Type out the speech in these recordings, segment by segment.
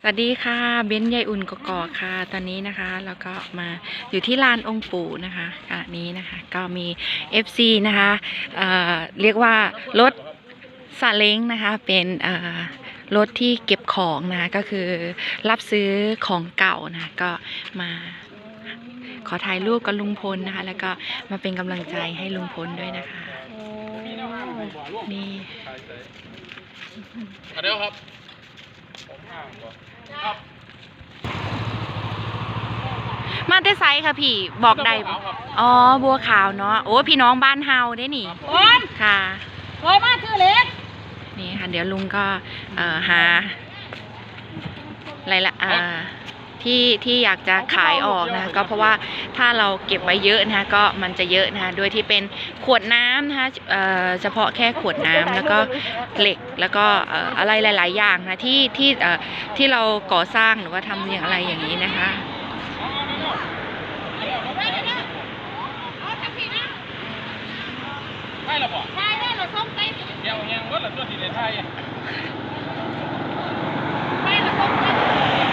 สวัสดีค่ะ เบ้นยายอุ่นกกอกค่ะ ตอนนี้นะคะแล้วก็มาอยู่ที่ลานองค์ปู่นะคะขณะนี้นะคะ ก็มี FC นะคะเอ่อเรียกว่ารถซาเล้งนะคะ เป็นเอ่อรถที่เก็บของนะคะก็คือรับซื้อของเก่านะ ก็มาขอถ่ายรูปกับลุงพลนะคะ แล้วก็มาเป็นกำลังใจให้ลุงพลด้วยนะคะ นี่ เดี๋ยวครับครับ มาแต่ไซค่ะพี่บอกได้บ่ครับอ๋อบัวขาวเนาะโอ้พี่น้องบ้านเฮาได้นี่บอลค่ะลอยมาชื่อเล็กนี่ค่ะเดี๋ยวลุงก็เอ่อหาอะไรละอ่า ที่ที่อยากจะขายออกนะคะก็เพราะว่าถ้าเราเก็บไว้เยอะนะคะก็มันจะเยอะนะคะโดยที่เป็นขวดน้ำนะคะเอ่อเฉพาะแค่ขวดน้ำแล้วก็เหล็กแล้วก็เอ่ออะไรหลาย ๆ อย่างนะที่ที่เอ่อที่เราก่อสร้างหรือว่าทำอย่างอะไรอย่างนี้นะคะใช่แล้วบ่ใช่ได้เราส้มไปเดี๋ยวยังว่าละตัวที่ในไทย ไปเราส้มไป ครับผม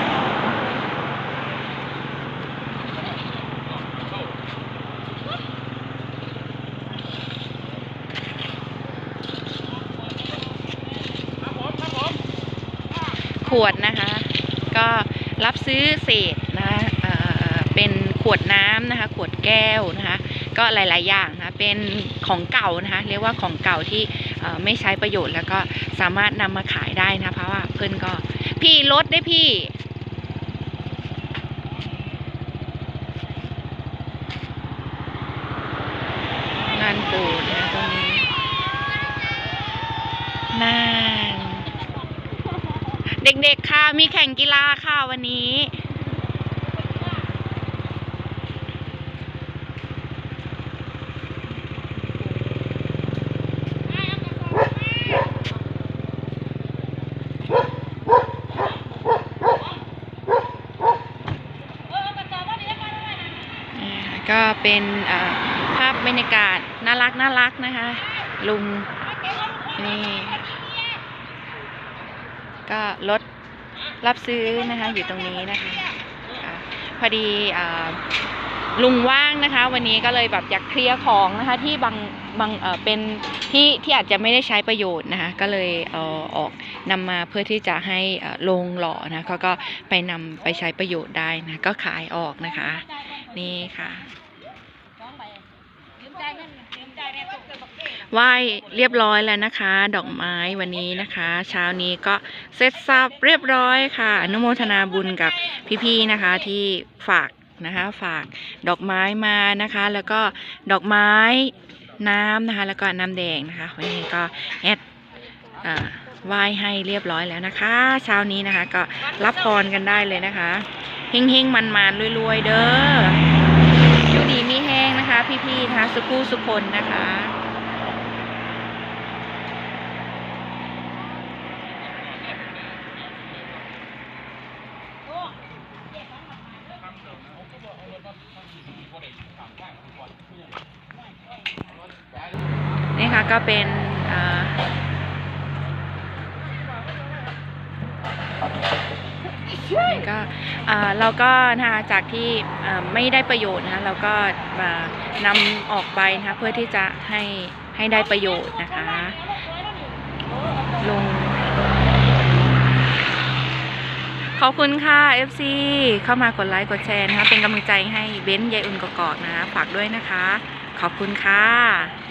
ครับผม ข วดนะคะ ก็รับซื้อเศษนะคะเออเป็นขวดน้ำนะคะ ขวดแก้วนะคะ ก็หลาย ๆ อย่างนะเป็นของเก่านะคะ เรียกว่าของเก่าที่ไม่ใช้ประโยชน์แล้วก็สามารถนำมาขายได้นะเพราะว่าเพื่อนก็ พี่ลดได้พี่งานปูนะตรงนี้น่า เด็กๆ ค่ะ มีแข่งกีฬาค่ะวันนี้ก็เป็นภาพบรรยากาศน่ารักน่ารักนะคะ ลุงนี่ ก็รถรับซื้อนะคะอยู่ตรงนี้นะคะอ่าพอดีอ่าลุงว่างนะคะ วันนี้ก็เลยแบบอยากเคลียร์ของนะคะที่บางบางเป็นที่ที่อาจจะไม่ได้ใช้ประโยชน์นะคะก็เลยเอาออกนำมาเพื่อที่จะให้ลงหล่อนะเขาก็ไปนำไปใช้ประโยชน์ได้นะก็ขายออกนะคะ นี่ค่ะ ไหว้เรียบร้อยแล้วนะคะ ดอกไม้วันนี้นะคะ เช้านี้ก็เสร็จสับเรียบร้อยค่ะ อนุโมทนาบุญกับพี่ๆนะคะที่ฝากนะคะฝากดอกไม้มานะคะ แล้วก็ดอกไม้น้ำนะคะ แล้วก็น้ำแดงนะคะ วันนี้ก็แอดไหว้ให้เรียบร้อยแล้วนะคะ เช้านี้นะคะ ก็รับพรกันได้เลยนะคะเฮงๆมันๆรวยๆ เด้ออยู่ดีมีแห้งนะคะ พี่ๆนะคะสุขูสุคนนะคะ ก็เป็นก็เราก็นะคะจากที่ไม่ได้ประโยชน์นะเราก็มานำออกไปนะคะเพื่อที่จะให้ให้ได้ประโยชน์นะคะลงขอบคุณค่ะ FC เข้ามากดไลค์กดแชร์นะคะเป็นกำลังใจให้เบ้นยายอุ่นกอกๆนะคะฝากด้วยนะคะ ขอบคุณค่ะ